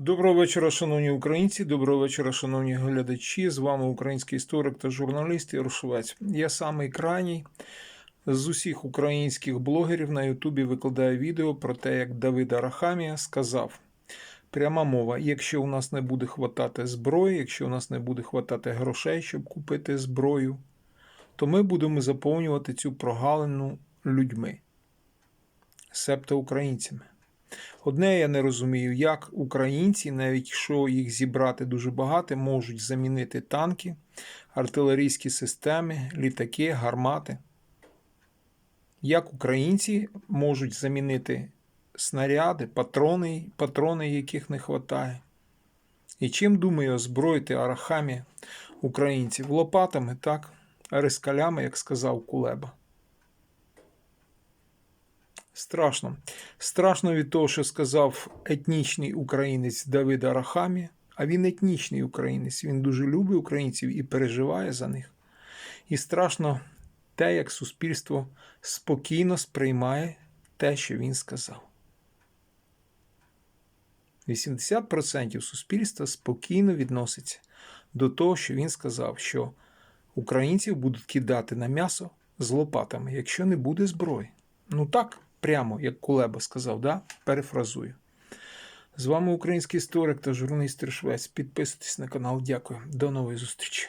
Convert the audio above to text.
Доброго вечора, шановні українці. Доброго вечора, шановні глядачі. З вами український історик та журналіст Ярошовець. Я самий крайній з усіх українських блогерів на Ютубі викладаю відео про те, як Давид Арахамія сказав. Пряма мова: якщо у нас не буде хватати зброї, якщо у нас не буде хватати грошей, щоб купити зброю, то ми будемо заповнювати цю прогалину людьми, себто українцями. Одне я не розумію, як українці, навіть якщо їх зібрати дуже багато, можуть замінити танки, артилерійські системи, літаки, гармати. Як українці можуть замінити снаряди, патрони, патрони яких не вистачає. І чим думаю озброїти арахамі українців? Лопатами, так, рискалями, як сказав Кулеба. Страшно. Страшно від того, що сказав етнічний українець Давид Арахамі, а він етнічний українець. Він дуже любить українців і переживає за них. І страшно те, як суспільство спокійно сприймає те, що він сказав. 80% суспільства спокійно відноситься до того, що він сказав, що українців будуть кидати на м'ясо з лопатами, якщо не буде зброї. Ну так, прямо, як Кулеба сказав, да? перефразую. З вами український історик та журналіст Швець. Підписуйтесь на канал. Дякую. До нової зустрічі.